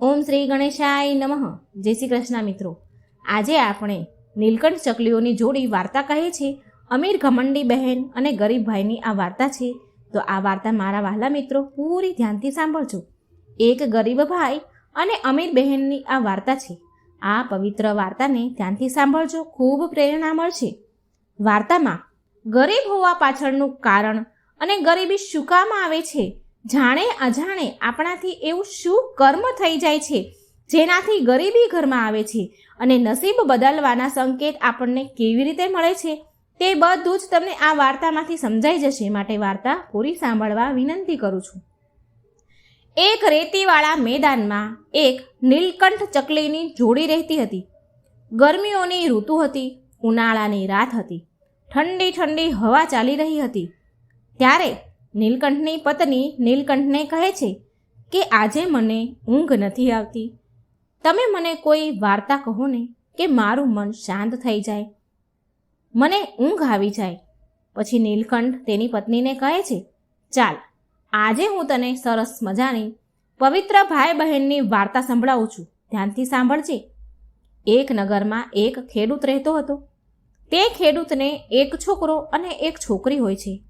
ઓમ શ્રી ગણેશાય નમઃ. જય શ્રી કૃષ્ણ મિત્રો. આજે આપણે નીલકંઠ ચકલીઓની જોડી વાર્તા કહે છે અમીર ઘમંડી બહેન અને ગરીબ ભાઈની આ વાર્તા છે. તો આ વાર્તા મારા વહાલા મિત્રો પૂરી ધ્યાનથી સાંભળજો. એક ગરીબ ભાઈ અને અમીર બહેનની આ વાર્તા છે. આ પવિત્ર વાર્તાને ધ્યાનથી સાંભળજો. ખૂબ પ્રેરણા મળશે. વાર્તામાં ગરીબ હોવા પાછળનું કારણ અને ગરીબી શું કામ આવે છે? જાણે અજાણે આપણાથી એવું શું કર્મ થઈ જાય છે? જેનાથી ગરીબી ઘરમાં આવે છે અને નસીબ બદલવાના સંકેત આપણને કેવી રીતે મળે છે? તે બધું જ તમને આ વાર્તામાંથી સમજાઈ જશે. માટે વાર્તા પૂરી સાંભળવા વિનંતી કરું છું. એક રેતીવાળા મેદાનમાં એક નીલકંઠ ચકલીની જોડી રહેતી હતી. ગરમીઓની ઋતુ હતી, ઉનાળાની રાત હતી. ઠંડી ઠંડી હવા ચાલી રહી હતી. ત્યારે નીલકંઠની પત્ની નીલકંઠને કહે છે કે આજે મને ઊંઘ નથી આવતી. તમે મને કોઈ વાર્તા કહો ને કે મારું મન શાંત થઈ જાય. મને ઊંઘ આવી જાય. પછી નીલકંઠ તેની પત્નીને કહે છે, ચાલ, આજે હું તને સરસ મજાની પવિત્ર ભાઈ બહેનની વાર્તા સંભળાવું છું. ધ્યાનથી સાંભળજે. એક નગરમાં એક ખેડૂત રહેતો હતો. તે ખેડૂતને એક છોકરો અને એક છોકરી હોય છે.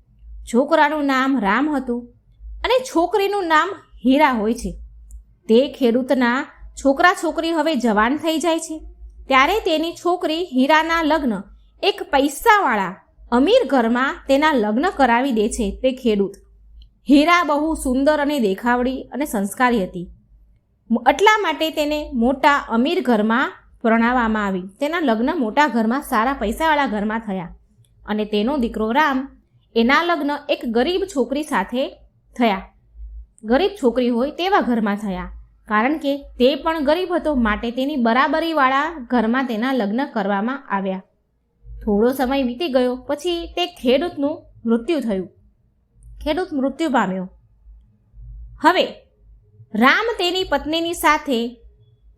છોકરાનું નામ રામ હતું અને છોકરીનું નામ હીરા હોય છે. તે ખેડૂતના છોકરા છોકરી હવે જવાન થઈ જાય છે. ત્યારે તેની છોકરી હીરાના લગ્ન એક પૈસાવાળા અમીર ઘરમાં તેના લગ્ન કરાવી દે છે તે ખેડૂત. હીરા બહુ સુંદર અને દેખાવડી અને સંસ્કારી હતી. એટલા માટે તેને મોટા અમીર ઘરમાં પરણાવવામાં આવી. તેના લગ્ન મોટા ઘરમાં સારા પૈસાવાળા ઘરમાં થયા અને તેનો દીકરો રામ એના લગ્ન એક ગરીબ છોકરી સાથે થયા. ગરીબ છોકરી હોય તેવા ઘરમાં થયા. કારણ કે તે પણ ગરીબ હતો, માટે તેની બરાબરીવાળા ઘરમાં તેના લગ્ન કરવામાં આવ્યા. થોડો સમય વીતી ગયો, પછી તે ખેડૂતનું મૃત્યુ થયું. ખેડૂત મૃત્યુ પામ્યો. હવે, રામ તેની પત્નીની સાથે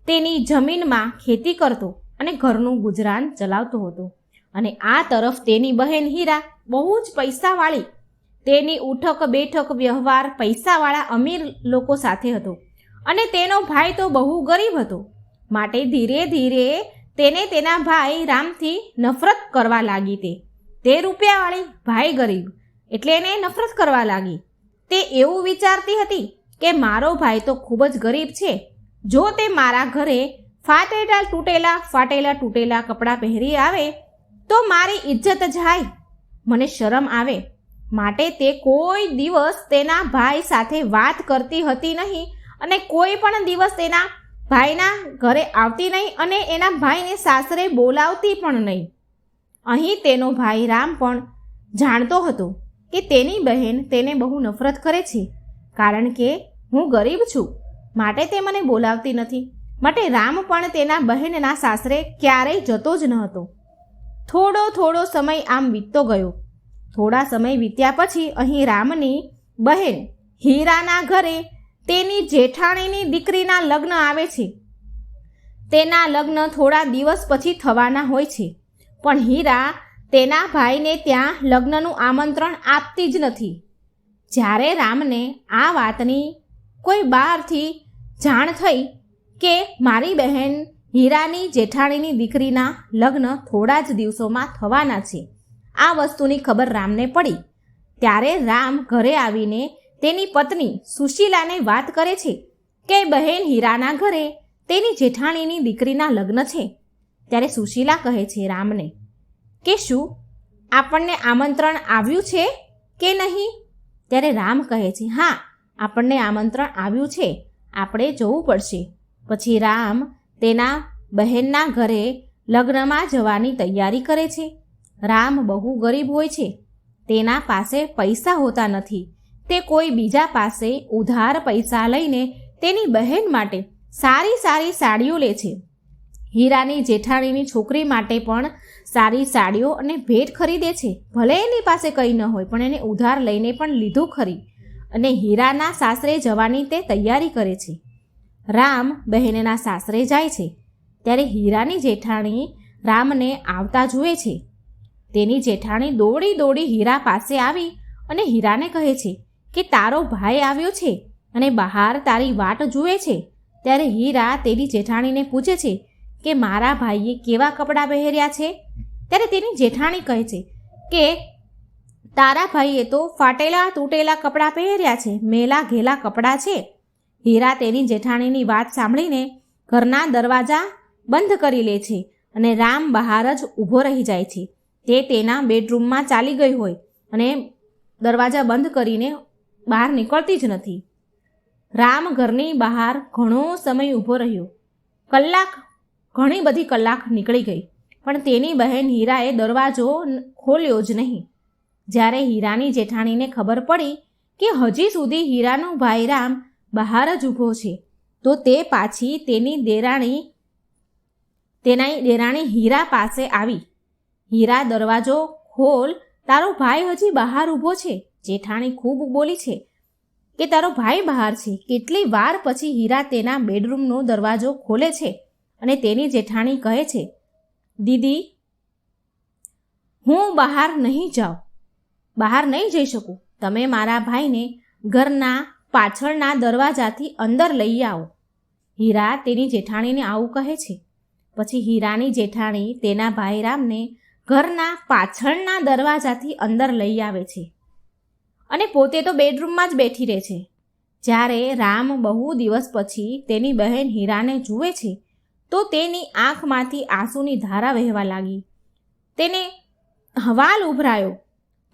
તેની જમીનમાં ખેતી કરતો અને ઘરનું ગુજરાન ચલાવતો હતો. અને આ તરફ તેની બહેન હીરા બહુ જ પૈસાવાળી, તેની ઉઠક બેઠક વ્યવહાર પૈસાવાળા અમીર લોકો સાથે હતો. અને તેનો ભાઈ તો બહુ ગરીબ હતો. માટે ધીરે ધીરે તેને તેના ભાઈ રામથી નફરત કરવા લાગી તે. તે રૂપિયાવાળી ભાઈ ગરીબ, એટલે એને નફરત કરવા લાગી. તે એવું વિચારતી હતી કે મારો ભાઈ તો ખૂબ જ ગરીબ છે. જો તે મારા ઘરે ફાટેલા તૂટેલા ફાટેલા તૂટેલા કપડાં પહેરી આવે, તો મારી ઇજ્જત જાય. મને શરમ આવે. માટે તે કોઈ દિવસ તેના ભાઈ સાથે વાત કરતી હતી નહીં અને કોઈ પણ દિવસ તેના ભાઈના ઘરે આવતી નહીં અને એના ભાઈને સાસરે બોલાવતી પણ નહીં. અહીં તેનો ભાઈ રામ પણ જાણતો હતો કે તેની બહેન તેને બહુ નફરત કરે છે, કારણ કે હું ગરીબ છું, માટે તે મને બોલાવતી નથી. માટે રામ પણ તેના બહેનના સાસરે ક્યારેય જતો જ ન હતો. થોડો થોડો સમય આમ વીતતો ગયો. થોડા સમય વીત્યા પછી અહીં રામની બહેન હીરાના ઘરે તેની જેઠાણીની દીકરીના લગ્ન આવે છે. તેના લગ્ન થોડા દિવસ પછી થવાના હોય છે. પણ હીરા તેના ભાઈને ત્યાં લગ્નનું આમંત્રણ આપતી જ નથી. જ્યારે રામને આ વાતની કોઈ બહારથી જાણ થઈ કે મારી બહેન હીરાની જેઠાણીની દીકરીના લગ્ન થોડા જ દિવસોમાં થવાના છે. આ વસ્તુની ખબર રામને પડી. ત્યારે રામ ઘરે આવીને તેની પત્ની સુશીલાને વાત કરે છે કે, બહેન હીરાના ઘરે તેની જેઠાણીની દીકરીના લગ્ન છે. ત્યારે સુશીલા કહે છે રામને, કે શું? આપણને આમંત્રણ આવ્યું છે કે નહીં? ત્યારે રામ કહે છે, હા, આપણને આમંત્રણ આવ્યું છે. આપણે જવું પડશે. પછી રામ તેના બહેનના ઘરે લગ્નમાં જવાની તૈયારી કરે છે. રામ બહુ ગરીબ હોય છે. તેના પાસે પૈસા હોતા નથી. તે કોઈ બીજા પાસે ઉધાર પૈસા લઈને તેની બહેન માટે સારી સારી સાડીઓ લે છે. હીરાની જેઠાણીની છોકરી માટે પણ સારી સાડીઓ અને ભેટ ખરીદે છે. ભલે એની પાસે કંઈ ન હોય, પણ એને ઉધાર લઈને પણ લીધું ખરી. અને હીરાના સાસરે જવાની તે તૈયારી કરે છે. રામ બહેનના સાસરે જાય છે. ત્યારે હીરાની જેઠાણી રામને આવતા જુએ છે. તેની જેઠાણી દોડી દોડી હીરા પાસે આવી અને હીરાને કહે છે કે, તારો ભાઈ આવ્યો છે અને બહાર તારી વાટ જુએ છે. ત્યારે હીરા તેની જેઠાણીને પૂછે છે કે, મારા ભાઈએ કેવા કપડાં પહેર્યા છે? ત્યારે તેની જેઠાણી કહે છે કે, તારા ભાઈએ તો ફાટેલા તૂટેલા કપડાં પહેર્યા છે, મેલા ઘેલા કપડાં છે. હીરા તેની જેઠાણીની વાત સાંભળીને ઘરના દરવાજા બંધ કરી લે છે અને રામ બહાર જ ઊભો રહી જાય છે. તે તેના બેડરૂમમાં ચાલી ગઈ હોય અને દરવાજા બંધ કરીને બહાર નીકળતી જ નથી. રામ ઘરની બહાર ઘણો સમય ઊભો રહ્યો. કલાક, ઘણી બધી કલાક નીકળી ગઈ, પણ તેની બહેન હીરાએ દરવાજો ખોલ્યો જ નહીં. જ્યારે હીરાની જેઠાણીને ખબર પડી કે હજી સુધી હીરાનો ભાઈ રામ બહાર જ ઊભો છે. તો તે પાછી તેની દેરાણી તેના દેરાણી હીરા પાસે આવી. હીરા દરવાજો ખોલ, તારો ભાઈ હજી બહાર ઊભો છે. જેઠાણી ખૂબ બોલી છે કે તારો ભાઈ બહાર છે. કેટલી વાર પછી હીરા તેના બેડરૂમનો દરવાજો ખોલે છે અને તેની જેઠાણી કહે છે, દીદી, હું બહાર નહીં જાઉં. બહાર નહીં જઈ શકું. તમે મારા ભાઈને ઘરના પાછળના દરવાજાથી અંદર લઈ આવો. હીરા તેની જેઠાણીને આવું કહે છે. પછી હીરાની જેઠાણી તેના ભાઈ રામને ઘરના પાછળના દરવાજાથી અંદર લઈ આવે છે અને પોતે તો બેડરૂમમાં જ બેઠી રહે છે. જ્યારે રામ બહુ દિવસ પછી તેની બહેન હીરાને જુએ છે, તો તેની આંખમાંથી આંસુની ધારા વહેવા લાગી. તેને હવાલ ઉભરાયો.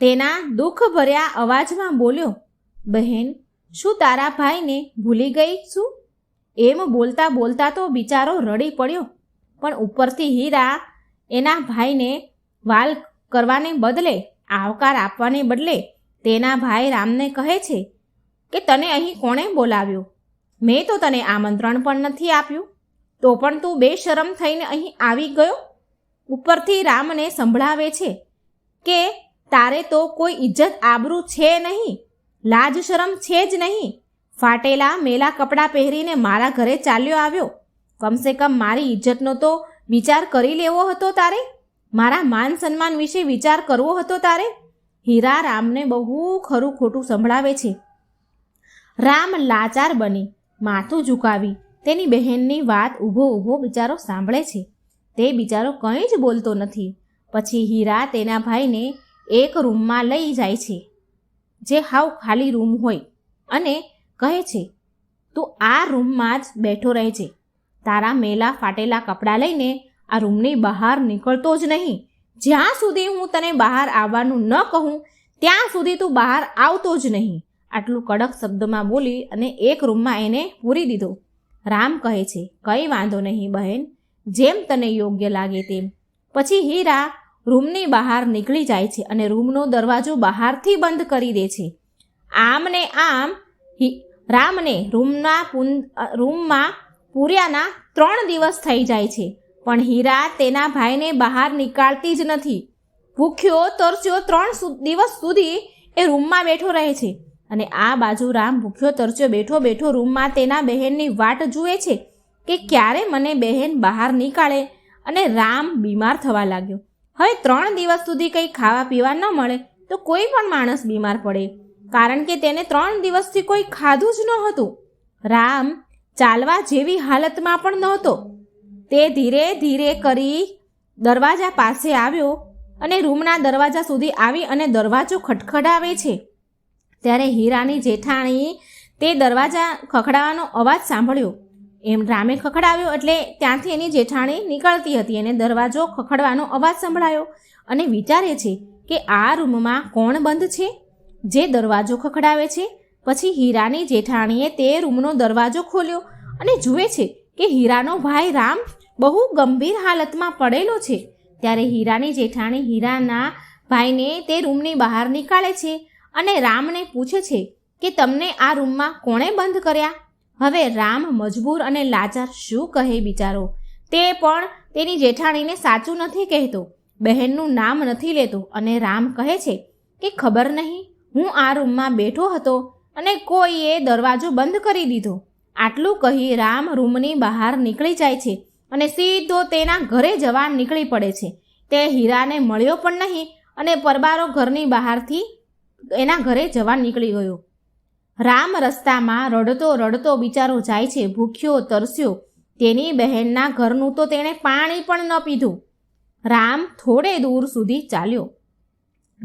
તેના દુઃખભર્યા અવાજમાં બોલ્યો, બહેન શું તારા ભાઈને ભૂલી ગઈ છું? એમ બોલતા બોલતા તો બિચારો રડી પડ્યો. પણ ઉપરથી હીરા એના ભાઈને વાલ કરવાને બદલે, આવકાર આપવાને બદલે તેના ભાઈ રામને કહે છે કે તને અહીં કોણે બોલાવ્યો? મેં તો તને આમંત્રણ પણ નથી આપ્યું. તો પણ તું બેશરમ થઈને અહીં આવી ગયો? ઉપરથી રામને સંભળાવે છે કે તારે તો કોઈ ઇજ્જત આબરૂ છે નહીં. લાજ શરમ છે જ નહીં. ફાટેલા મેલા કપડાં પહેરીને મારા ઘરે ચાલ્યો આવ્યો. કમસે કમ મારી ઇજ્જતનો તો વિચાર કરી લેવો હતો તારે? મારા માન સન્માન વિશે વિચાર કરવો હતો તારે? હીરા રામને બહુ ખરું ખોટું સંભળાવે છે. રામ લાચાર બની, માથું ઝુકાવી, તેની બહેનની વાત ઊભો ઊભો બિચારો સાંભળે છે. તે બિચારો કંઈ જ બોલતો નથી. પછી હીરા તેના ભાઈને એક રૂમમાં લઈ જાય છે. જે હાવ ખાલી રૂમ હોય અને કહે છે, તું આ રૂમમાં જ બેઠો રહે છે તારા મેલા ફાટેલા કપડાં લઈને આ રૂમની બહાર નીકળતો જ નહીં. જ્યાં સુધી હું તને બહાર આવવાનું ન કહું, ત્યાં સુધી તું બહાર આવતો જ નહીં. આટલું કડક શબ્દમાં બોલી અને એક રૂમમાં એને પૂરી દીધો. રામ કહે છે, કંઈ વાંધો નહીં બહેન, જેમ તને યોગ્ય લાગે તેમ. પછી હીરા રૂમની બહાર નીકળી જાય છે અને રૂમનો દરવાજો બહારથી બંધ કરી દે છે. આમને આમ રામને રૂમના રૂમમાં પૂર્યાના ત્રણ દિવસ થઈ જાય છે, પણ હીરા તેના ભાઈને બહાર નીકાળતી જ નથી. ભૂખ્યો તરસ્યો ત્રણ દિવસ સુધી એ રૂમમાં બેઠો રહે છે અને આ બાજુ રામ ભૂખ્યો તરસ્યો બેઠો બેઠો રૂમમાં તેના બહેનની વાટ જુએ છે કે ક્યારે મને બહેન બહાર નીકાળે અને રામ બીમાર થવા લાગ્યો. હવે ત્રણ દિવસ સુધી કંઈ ખાવા પીવા ન મળે તો કોઈ પણ માણસ બીમાર પડે. કારણ કે તેને ત્રણ દિવસથી કોઈ ખાધું જ ન હતું. રામ ચાલવા જેવી હાલતમાં પણ નહોતો. તે ધીરે ધીરે કરી દરવાજા પાસે આવ્યો અને રૂમના દરવાજા સુધી આવી અને દરવાજો ખટખડાવે છે. ત્યારે હીરાની જેઠાણી તે દરવાજા ખખડાવાનો અવાજ સાંભળ્યો. એમ રામે ખખડાવ્યો એટલે ત્યાંથી એની જેઠાણી નીકળતી હતી. અને દરવાજો ખખડવાનો અવાજ સંભળાયો અને વિચારે છે કે આ રૂમમાં કોણ બંધ છે? જે દરવાજો ખખડાવે છે? પછી હીરાની જેઠાણીએ તે રૂમનો દરવાજો ખોલ્યો અને જુએ છે કે હીરાનો ભાઈ રામ બહુ ગંભીર હાલતમાં પડેલો છે. ત્યારે હીરાની જેઠાણી હીરાના ભાઈને તે રૂમની બહાર નીકાળે છે અને રામને પૂછે છે કે તમને આ રૂમમાં કોણે બંધ કર્યા? હવે રામ મજબૂર અને લાચાર શું કહે બિચારો? તે પણ તેની જેઠાણીને સાચું નથી કહેતો. બહેનનું નામ નથી લેતો અને રામ કહે છે કે ખબર નહીં, હું આ રૂમમાં બેઠો હતો અને કોઈએ દરવાજો બંધ કરી દીધો. આટલું કહી રામ રૂમની બહાર નીકળી જાય છે અને સીધો તેના ઘરે જવા નીકળી પડે છે. તે હીરાને મળ્યો પણ નહીં અને પરબારો ઘરની બહારથી એના ઘરે જવા નીકળી ગયો. રામ રસ્તામાં રડતો રડતો બિચારો જાય છે, ભૂખ્યો, તરસ્યો. તેની બહેનના ઘરનું તો તેણે પાણી પણ ન પીધું. રામ થોડે દૂર સુધી ચાલ્યો.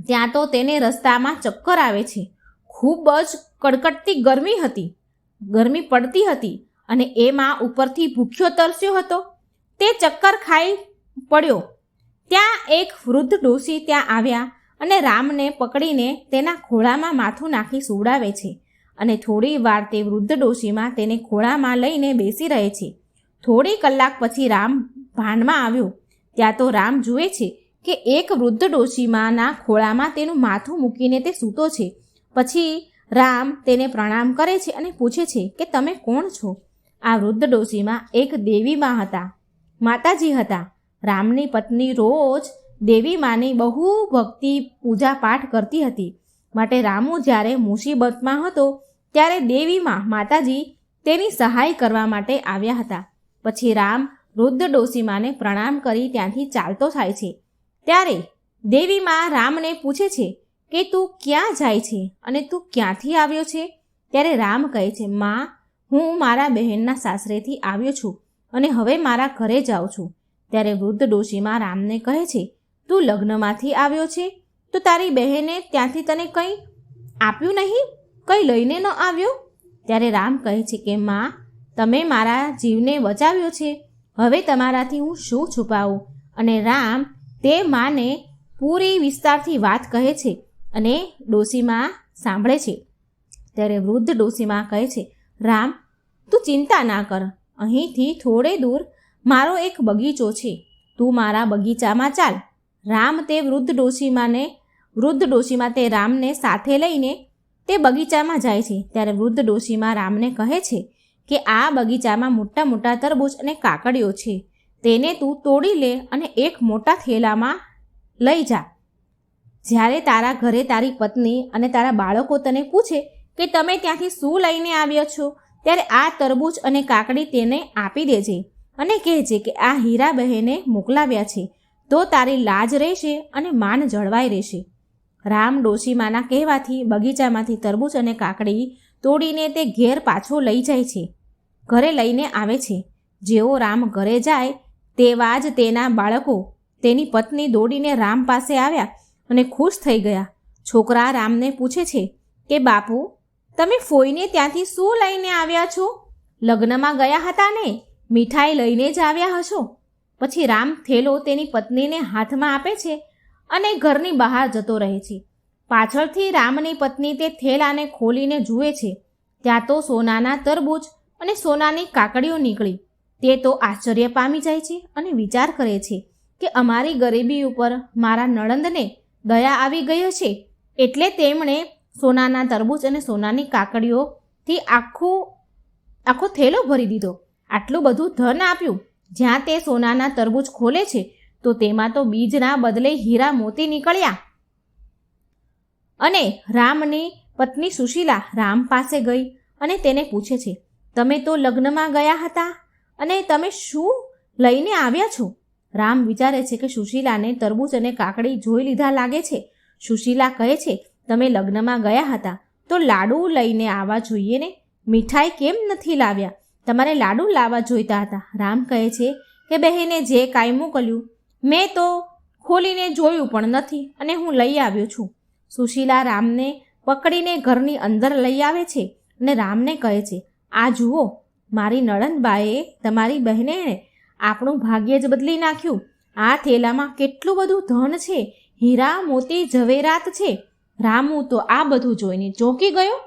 ત્યાં તો તેને રસ્તામાં ચક્કર આવે છે. ખૂબ જ કડકડતી ગરમી હતી. ગરમી પડતી હતી અને એમાં ઉપરથી ભૂખ્યો તરસ્યો હતો. તે ચક્કર ખાઈ પડ્યો. ત્યાં એક વૃદ્ધ ડોસી ત્યાં આવ્યા અને રામને પકડીને તેના ખોળામાં માથું નાખી સુવડાવે છે. અને થોડી વાર તે વૃદ્ધ ડોશીમાં તેને ખોળામાં લઈને બેસી રહે છે. થોડી કલાક પછી રામ ભાનમાં આવ્યો. ત્યાં તો રામ જુએ છે કે એક વૃદ્ધ ડોશીમાના ખોળામાં તેનું માથું મૂકીને તે સૂતો છે. પછી રામ તેને પ્રણામ કરે છે અને પૂછે છે કે તમે કોણ છો? આ વૃદ્ધ ડોશીમાં એક દેવીમાં હતા. માતાજી હતા. રામની પત્ની રોજ દેવી માની બહુ ભક્તિ પૂજા પાઠ કરતી હતી. માટે રામુ જ્યારે મુસીબતમાં હતો ત્યારે દેવીમાં માતાજી તેની સહાય કરવા માટે આવ્યા હતા. પછી રામ રુદ્ર ડોસીમાને પ્રણામ કરી ત્યાંથી ચાલતો થાય છે. ત્યારે દેવીમાં રામને પૂછે છે કે, તું ક્યાં જાય છે અને તું ક્યાંથી આવ્યો છે? ત્યારે રામ કહે છે, માં, હું મારા બહેનના સાસરેથી આવ્યો છું અને હવે મારા ઘરે જાઉં છું. ત્યારે વૃદ્ધ ડોશીમાં રામને કહે છે, તું લગ્નમાંથી આવ્યો છે? તો તારી બહેને ત્યાંથી તને કંઈ આપ્યું નહીં? કંઈ લઈને ન આવ્યો? ત્યારે રામ કહે છે કે, માં, તમે મારા જીવને બચાવ્યો છે. હવે તમારાથી હું શું છુપાવું? અને રામ તે માને પૂરી વિસ્તારથી વાત કહે છે અને ડોસીમાં સાંભળે છે. ત્યારે વૃદ્ધ ડોસીમાં કહે છે, રામ, તું ચિંતા ના કર. અહીંથી થોડે દૂર મારો એક બગીચો છે. તું મારા બગીચામાં ચાલ. રામ તે વૃદ્ધ ડોસીમાને, વૃદ્ધ ડોસીમાં તે રામને સાથે લઈને તે બગીચામાં જાય છે. ત્યારે વૃદ્ધ ડોશીમાં રામને કહે છે કે આ બગીચામાં મોટા મોટા તરબૂચ અને કાકડીઓ છે. તેને તું તોડી લે અને એક મોટા થેલામાં લઈ જા. જ્યારે તારા ઘરે તારી પત્ની અને તારા બાળકો તને પૂછે કે તમે ત્યાંથી શું લઈને આવ્યા છો, ત્યારે આ તરબૂચ અને કાકડી તેને આપી દેજે અને કહેજે કે આ હીરા બહેને મોકલાવ્યા છે. તો તારી લાજ રહેશે અને માન જળવાઈ રહેશે. રામ ડોશીમાના કહેવાથી બગીચામાંથી તરબૂચ અને કાકડી તોડીને તે ઘેર પાછો લઈ જાય છે. ઘરે લઈને આવે છે. જેવો રામ ઘરે જાય તેવા જ તેના બાળકો તેની પત્ની દોડીને રામ પાસે આવ્યા અને ખુશ થઈ ગયા. છોકરા રામને પૂછે છે કે, બાપુ, તમે ફોઈને ત્યાંથી શું લઈને આવ્યા છો? લગ્નમાં ગયા હતા ને? મીઠાઈ લઈને જ આવ્યા હશો? પછી રામ થેલો તેની પત્નીને હાથમાં આપે છે અને ઘરની બહાર જતો રહે છે. પાછળથી રામની પત્ની તે થેલાને ખોલીને જુએ છે. ત્યાં તો સોનાના તરબૂચ અને સોનાની કાકડીઓ નીકળી. તે તો આશ્ચર્ય પામી જાય છે અને વિચાર કરે છે કે અમારી ગરીબી ઉપર મારા નણંદને દયા આવી ગઈ છે. એટલે તેમણે સોનાના તરબૂચ અને સોનાની કાકડીઓથી આખું, આખો થેલો ભરી દીધો. આટલું બધું ધન આપ્યું. જ્યાં તે સોનાના તરબૂચ ખોલે છે તો તેમાં તો બીજના બદલે હીરા મોતી નીકળ્યા. અને રામની પત્ની સુશીલા રામ પાસે ગઈ અને તેને પૂછે છે, તમે તો લગ્નમાં ગયા હતા અને તમે શું લઈને આવ્યા છો? રામ વિચારે છે કે સુશીલાને તરબૂચ અને કાકડી જોઈ લીધા લાગે છે. સુશીલા કહે છે, તમે લગ્નમાં ગયા હતા, તો લાડુ લઈને આવવા જોઈએ ને? મીઠાઈ કેમ નથી લાવ્યા? તમારે લાડુ લાવવા જોઈતા હતા. રામ કહે છે કે, બહેને જે કાંઈ મોકલ્યું મેં તો ખોલીને જોયું પણ નથી અને હું લઈ આવ્યો છું. સુશીલા રામને પકડીને ઘરની અંદર લઈ આવે છે અને રામને કહે છે, આ જુઓ, મારી નળનબાએ તમારી બહેને આપણું ભાગ્ય જ બદલી નાખ્યું. આ થેલામાં કેટલું બધું ધન છે, હીરા, મોતી, ઝવેરાત છે. રામુ તો આ બધું જોઈને ચોંકી ગયો.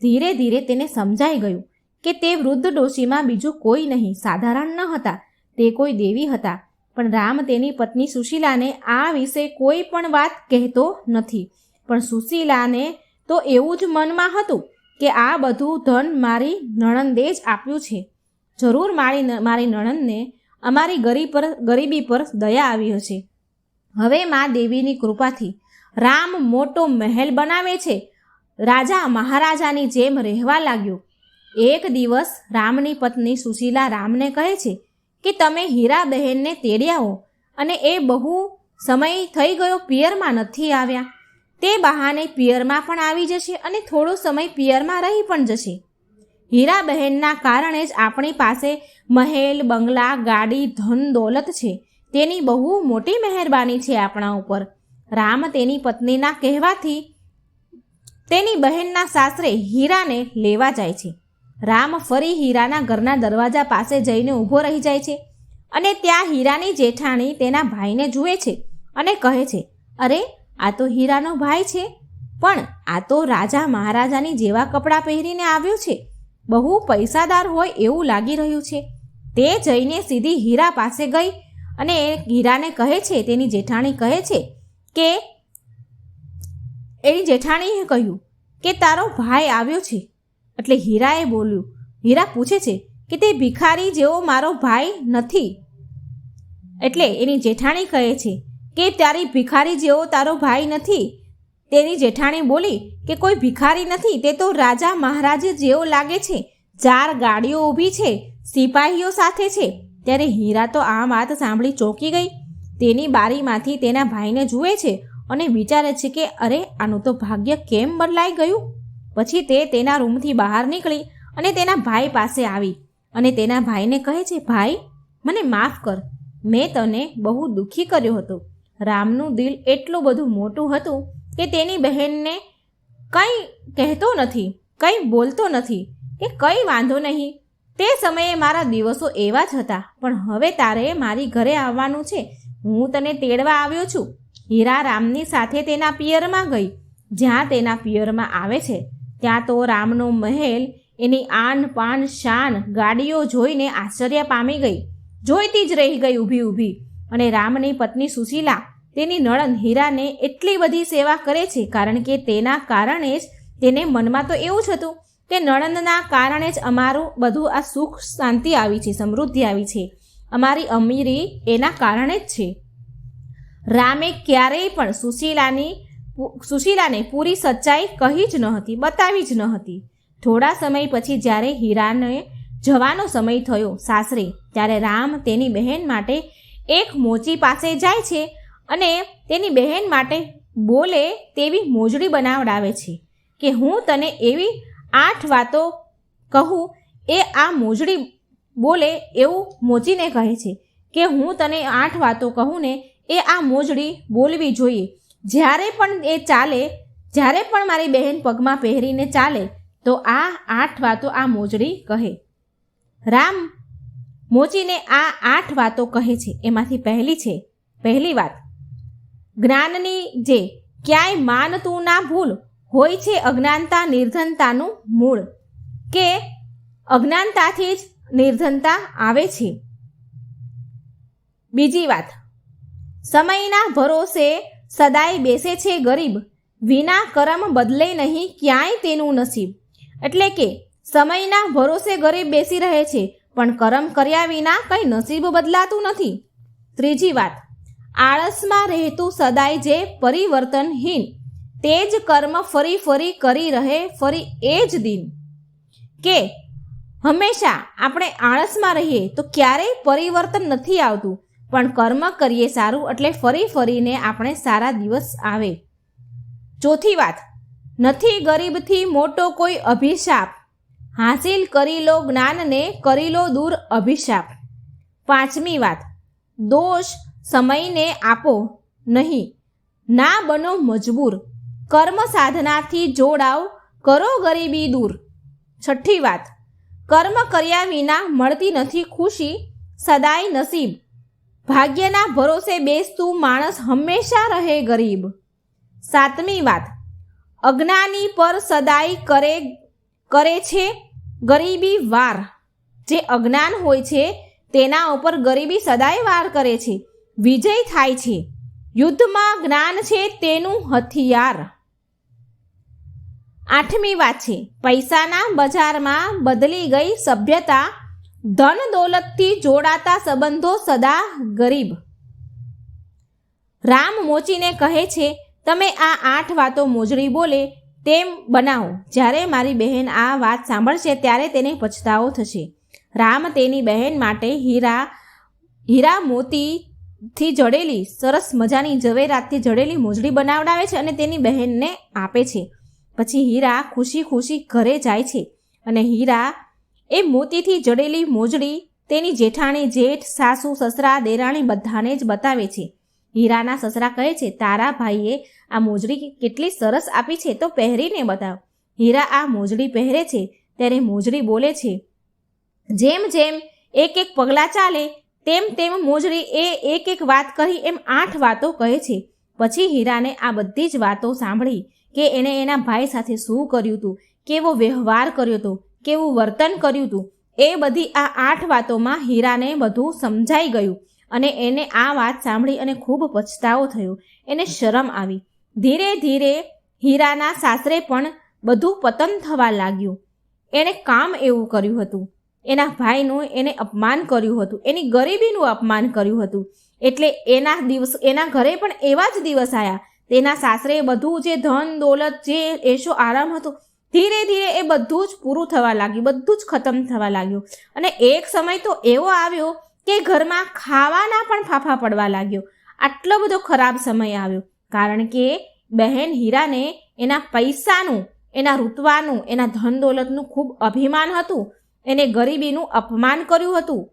ધીરે ધીરે તેને સમજાઈ ગયું કે તે વૃદ્ધ ડોશીમાં બીજું કોઈ નહીં, સાધારણ ન હતા. તે કોઈ દેવી હતા. પણ રામ તેની પત્ની સુશીલાને આ વિશે કોઈ પણ વાત કહેતો નથી. પણ સુશીલાને તો એવું જ મનમાં હતું કે આ બધું ધન મારી નણંદે જ આપ્યું છે. જરૂર મારી મારી નણંદને અમારી ગરીબ પર, ગરીબી પર દયા આવી હશે. હવે મા દેવીની કૃપાથી રામ મોટો મહેલ બનાવે છે. રાજા મહારાજાની જેમ રહેવા લાગ્યો. એક દિવસ રામની પત્ની સુશીલા રામને કહે છે કે તમે હીરા બહેનને તેડ્યા અને એ બહુ સમય થઈ ગયો પિયરમાં નથી આવ્યા. તે બહાને પિયરમાં પણ આવી જશે અને થોડો સમય પિયરમાં રહી પણ જશે. હીરા બહેનના કારણે જ આપણી પાસે મહેલ, બંગલા, ગાડી, ધન, દોલત છે. તેની બહુ મોટી મહેરબાની છે આપણા ઉપર. રામ તેની પત્નીના કહેવાથી તેની બહેનના સાસરે હીરાને લેવા જાય છે. રામ ફરી હીરાના ઘરના દરવાજા પાસે જઈને ઊભો રહી જાય છે અને ત્યાં હીરાની જેઠાણી તેના ભાઈને જુએ છે અને કહે છે, અરે, આ તો હીરાનો ભાઈ છે. પણ આ તો રાજા મહારાજાની જેવા કપડાં પહેરીને આવ્યો છે. બહુ પૈસાદાર હોય એવું લાગી રહ્યું છે. તે જઈને સીધી હીરા પાસે ગઈ અને એ હીરાને કહે છે, તેની જેઠાણી કહે છે કે, એની જેઠાણીએ કહ્યું કે તારો ભાઈ આવ્યો છે. એટલે હીરાએ બોલ્યું, હીરા પૂછે છે કે તે ભિખારી જેવો મારો ભાઈ નથી. એટલે એની જેઠાણી કહે છે કે તારી ભિખારી જેવો તારો ભાઈ નથી. તેની જેઠાણી બોલી કે કોઈ ભિખારી નથી, તે તો રાજા મહારાજ જેવો લાગે છે. ચાર ગાડીઓ ઊભી છે, સિપાહીઓ સાથે છે. ત્યારે હીરા તો આ વાત સાંભળી ચોંકી ગઈ. તેની બારીમાંથી તેના ભાઈને જુએ છે અને વિચારે છે કે અરે, આનું તો ભાગ્ય કેમ બદલાઈ ગયું? પછી તે તેના રૂમથી બહાર નીકળી અને તેના ભાઈ પાસે આવી અને તેના ભાઈને કહે છે, ભાઈ, મને માફ કર. મેં તને બહુ દુઃખી કર્યો હતો. રામનું દિલ એટલું બધું મોટું હતું કે તેની બહેનને કંઈ કહેતો નથી, કંઈ બોલતો નથી, કે કંઈ વાંધો નહીં. તે સમયે મારા દિવસો એવા જ હતા. પણ હવે તારે મારી ઘરે આવવાનું છે. હું તને તેડવા આવ્યો છું. હીરા રામની સાથે તેના પિયરમાં ગઈ, જ્યાં તેના પિયરમાં આવે છે. ત્યાં તો રામનો મહેલ, એની આન પાન શાન ગાડીઓ જોઈને આશ્ચર્ય પામી ગઈ. જોઈતી જ રહી ગઈ ઊભી ઊભી. અને રામની પત્ની સુશીલા, તેની નણંદ હીરાને એટલી બધી સેવા કરે છે કારણ કે તેના કારણે જ તેને મનમાં તો એવું જ હતું કે નળંદના કારણે જ અમારું બધું આ સુખ, શાંતિ આવી છે, સમૃદ્ધિ આવી છે. અમારી અમીરી એના કારણે જ છે. રામે ક્યારેય પણ સુશીલાની સુશીલાને પૂરી સચ્ચાઈ કહી જ ન હતી, બતાવી જ ન હતી. થોડા સમય પછી જ્યારે હીરાને જવાનો સમય થયો સાસરે, ત્યારે રામ તેની બહેન માટે એક મોચી પાસે જાય છે અને તેની બહેન માટે બોલે તેવી મોજડી બનાવડાવે છે કે હું તને એવી આઠ વાતો કહું, એ આ મોજડી બોલે એવું મોચીને કહે છે કે હું તને આઠ વાતો કહું ને, એ આ મોજડી બોલવી જોઈએ. જ્યારે પણ એ ચાલે, જ્યારે પણ મારી બહેન પગમાં પહેરીને ચાલે, તો આ આઠ વાતો આ મોજડી કહે. રામ મોચીને આ આઠ વાતો કહે છે. એમાંથી પહેલી છે, પહેલી વાત. જ્ઞાનની જે ક્યાંય માનતું ના ભૂલ હોય છે અજ્ઞાનતા નિર્ધનતાનું મૂળ, કે અજ્ઞાનતાથી જ નિર્ધનતા આવે છે. બીજી વાત. સમયના ભરોસે સદાય બેસે છે ગરીબ. વિના કરમ બદલે નહીં ક્યાંય તેનું નસીબ. એટલે કે, સમયના ભરોસે ગરીબ બેસી રહે છે, પણ કરમ કર્યા વિના કંઈ નસીબ બદલાતું નથી. ત્રીજી વાત. આળસમાં રહેતું સદાય જે પરિવર્તનહીન, તે જ કર્મ ફરી ફરી કરી રહે, ફરી એ જ દિન. કે, હંમેશા આપણે આળસમાં રહીએ તો ક્યારેય પરિવર્તન નથી આવતું. પણ કર્મ કરીએ સારું એટલે ફરી ફરીને આપણે સારા દિવસ આવે. ચોથી વાત, નથી ગરીબથી મોટો કોઈ અભિશાપ. હાસિલ કરી લો જ્ઞાનને, કરી લો દૂર અભિશાપ. પાંચમી વાત, દોષ સમયને આપો નહીં. ના બનો મજબૂર. કર્મ સાધનાથી જોડાવ, કરો ગરીબી દૂર. છઠ્ઠી વાત, કર્મ કર્યા વિના મળતી નથી ખુશી, સદાય નસીબ. ભાગ્યના ભરોસે બેસતું માણસ હંમેશા રહે ગરીબ. સાતમી વાત. અજ્ઞાની પર સદાય કરે કરે છે ગરીબી વાર. જે અજ્ઞાન હોય છે, તેના ઉપર ગરીબી સદાય વાર કરે છે. વિજય થાય છે. યુદ્ધમાં જ્ઞાન છે તેનું હથિયાર. આઠમી વાત છે. પૈસાના બજારમાં બદલી ગઈ સભ્યતા ધન દોલતથી જોડાતા સંબંધો સદા ગરીબ. રામ મોચીને કહે છે, તમે આ આઠ વાતો મોજડી બોલે, તેમ બનાવો. જ્યારે મારી બહેન આ વાત સાંભળશે, ત્યારે તેને પછતાવો થશે. રામ તેની બહેન માટે હીરા હીરા મોતીથી જડેલી, સરસ મજાની ઝવેરાતથી જડેલી મોજડી બનાવડાવે છે અને તેની બહેનને આપે છે. પછી હીરા ખુશી ખુશી ઘરે જાય છે અને હીરા એ મોતીથી જડેલી મોજડી તેની જેઠાણી જેઠ, સાસુ, સસરા, દેરાણી બધાને જ બતાવે છે. હીરાના સસરા કહે છે, તારા ભાઈએ આ મોજડી કેટલી સરસ આપી છે, તો પહેરીને બતાવ. હીરા આ મોજડી પહેરે છે, ત્યારે મોજડી બોલે છે, જેમ જેમ એક એક પગલાં ચાલે, તેમ તેમ મોજડી એ એક એક વાત કરી એમ આઠ વાતો કહે છે. પછી હીરાને આ બધી જ વાતો સાંભળી કે એણે એના ભાઈ સાથે શું કર્યું હતું કેવો વ્યવહાર કર્યો હતો કેવું વર્તન કર્યું હતું એ બધી આ આઠ વાતોમાં હીરાને બધું સમજાઈ ગયું અને એને આ વાત સાંભળી અને ખૂબ પછતાવો થયો. એને શરમ આવી. ધીરે ધીરે હીરાના સાસરે પણ બધું પતન થવા લાગ્યું. એણે કામ એવું કર્યું હતું. એના ભાઈનું એને અપમાન કર્યું હતું. એની ગરીબીનું અપમાન કર્યું હતું. એટલે એના દિવસ, એના ઘરે પણ એવા જ દિવસ આવ્યા તેના સાસરે બધું જે ધન, દોલત, જે એશો આરામ હતો ધીરે ધીરે એ બધું જ પૂરું થવા લાગ્યું, બધું જ ખતમ થવા લાગ્યું. અને એક સમય તો એવો આવ્યો કે ઘરમાં ખાવાના પણ ફાફા પડવા લાગ્યો. આટલો બધો ખરાબ સમય આવ્યો. કારણ કે બહેન હીરાને એના પૈસાનું, એના રૂતવાનું, એના ધન દોલતનું ખૂબ અભિમાન હતું. એને ગરીબીનું અપમાન કર્યું હતું.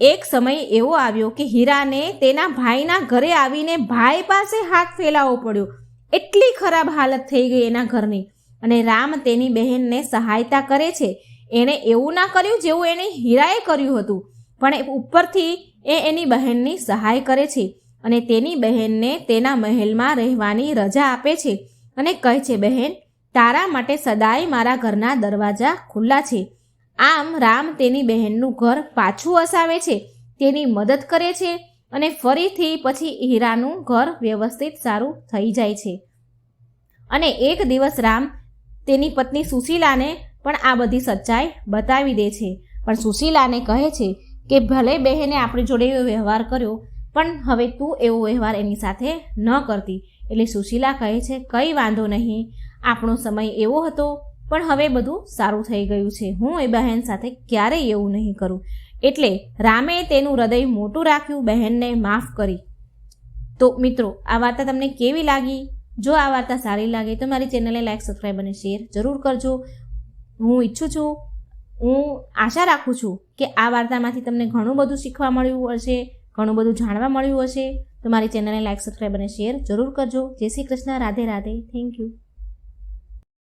એક સમય એવો આવ્યો કે હીરાને તેના ભાઈના ઘરે આવીને ભાઈ પાસે હાથ ફેલાવવો પડ્યો. એટલી ખરાબ હાલત થઈ ગઈ એના ઘરની. અને રામ તેની બહેનને સહાયતા કરે છે. એણે એવું ના કર્યું જેવું એણે હીરાએ કર્યું હતું. પણ ઉપરથી એ એની બહેનની સહાય કરે છે અને તેની બહેનને તેના મહેલમાં રહેવાની રજા આપે છે અને કહે છે, બહેન, તારા માટે સદાય મારા ઘરના દરવાજા ખુલ્લા છે. આમ રામ તેની બહેનનું ઘર પાછું વસાવે છે. તેની મદદ કરે છે અને ફરીથી પછી હીરાનું ઘર વ્યવસ્થિત સારું થઈ જાય છે. અને એક દિવસ રામ તેની પત્ની સુશીલાને પણ આ બધી સચ્ચાઈ બતાવી દે છે. પણ સુશીલાને કહે છે કે, ભલે બહેને આપણી જોડે એવો વ્યવહાર કર્યો, પણ હવે તું એવો વ્યવહાર એની સાથે ન કરતી. એટલે સુશીલા કહે છે, કંઈ વાંધો નહીં, આપણો સમય એવો હતો, પણ હવે બધું સારું થઈ ગયું છે. હું એ બહેન સાથે ક્યારેય એવું નહીં કરું. એટલે રામે તેનું હૃદય મોટું રાખ્યું, બહેનને માફ કરી. તો મિત્રો, આ વાર્તા તમને કેવી લાગી? જો આ વાર્તા સારી લાગે તો મારી ચેનલને લાઈક સબસ્ક્રાઈબ અને શેર જરૂર કરજો. હું ઈચ્છું છું, હું આશા રાખું છું કે આ વાર્તામાંથી તમને ઘણું બધું શીખવા મળ્યું હશે, ઘણું બધું જાણવા મળ્યું હશે. તો મારી ચેનલને લાઈક સબસ્ક્રાઈબ અને શેર જરૂર કરજો. જય શ્રી કૃષ્ણ, રાધે રાધે. Thank you